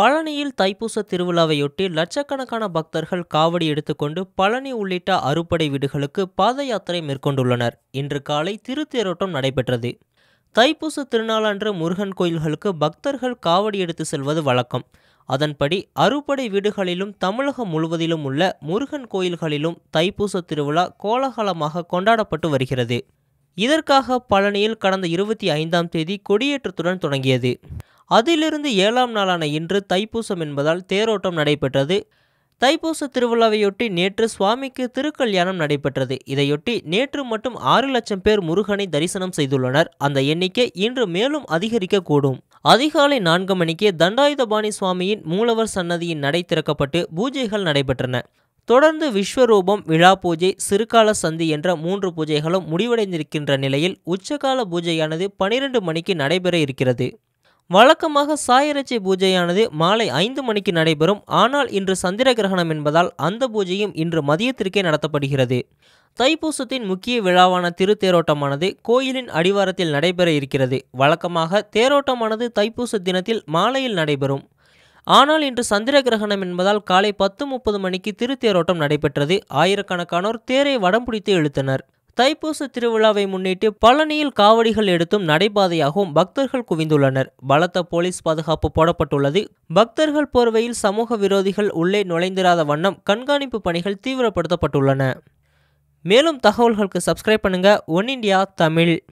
பழனியில் தைப்பூச திருவிழாவையொட்டி லட்சக்கணக்கான பக்தர்கள் காவடி எடுத்துக்கொண்டு பழனி உள்ளிட்ட அறுபடை வீடுகளுக்கு பாத யாத்திரை மேற்கொண்டுள்ளனர். இன்று காலை திருத்தேரோட்டம் நடைபெற்றது. தைப்பூச திருநாளன்று முருகன் கோயில்களுக்கு பக்தர்கள் காவடி எடுத்து செல்வது வழக்கம். அதன்படி அறுபடை வீடுகளிலும் தமிழகம் முழுவதிலும் உள்ள முருகன் கோயில்களிலும் தைப்பூச திருவிழா கோலாகலமாக கொண்டாடப்பட்டு வருகிறது. இதற்காக பழனியில் கடந்த இருபத்தி ஐந்தாம் தேதி கொடியேற்றத்துடன் தொடங்கியது. அதிலிருந்து ஏழாம் நாளான இன்று தைப்பூசம் என்பதால் தேரோட்டம் நடைபெற்றது. தைப்பூச திருவிழாவையொட்டி நேற்று சுவாமிக்கு திருக்கல்யாணம் நடைபெற்றது. இதையொட்டி நேற்று மட்டும் ஆறு லட்சம் பேர் முருகனை தரிசனம் செய்துள்ளனர். அந்த எண்ணிக்கை இன்று மேலும் அதிகரிக்கக்கூடும். அதிகாலை நான்கு மணிக்கே தண்டாயுதபாணி சுவாமியின் மூலவர் சன்னதியின் நடை திறக்கப்பட்டு பூஜைகள் நடைபெற்றன. தொடர்ந்து விஸ்வரூபம் விழா பூஜை சிறுகால சந்தி என்ற மூன்று பூஜைகளும் முடிவடைந்திருக்கின்ற நிலையில் உச்சகால பூஜையானது பனிரெண்டு மணிக்கு நடைபெற இருக்கிறது. வழக்கமாக சாயரட்சை பூஜையானது மாலை ஐந்து மணிக்கு நடைபெறும். ஆனால் இன்று சந்திர கிரகணம் என்பதால் அந்த பூஜையும் இன்று மதியத்திற்கே நடத்தப்படுகிறது. தைப்பூசத்தின் முக்கிய விழாவான திருத்தேரோட்டமானது கோயிலின் அடிவாரத்தில் நடைபெற இருக்கிறது. வழக்கமாக தேரோட்டமானது தைப்பூச தினத்தில் மாலையில் நடைபெறும். ஆனால் இன்று சந்திர கிரகணம் என்பதால் காலை பத்து முப்பது மணிக்கு திருத்தேரோட்டம் நடைபெற்றது. ஆயிரக்கணக்கானோர் தேரை வடம் பிடித்து இழுத்தனர். தைப்பூச திருவிழாவை முன்னிட்டு பழனியில் காவடிகள் எடுத்தும் நடைபாதையாகவும் பக்தர்கள் குவிந்துள்ளனர். பலத்த போலீஸ் பாதுகாப்பு போடப்பட்டுள்ளது. பக்தர்கள் போர்வையில் சமூக விரோதிகள் உள்ளே நுழைந்திராத வண்ணம் கண்காணிப்பு பணிகள் தீவிரப்படுத்தப்பட்டுள்ளன. மேலும் தகவல்களுக்கு சப்ஸ்கிரைப் பண்ணுங்க. One India Tamil.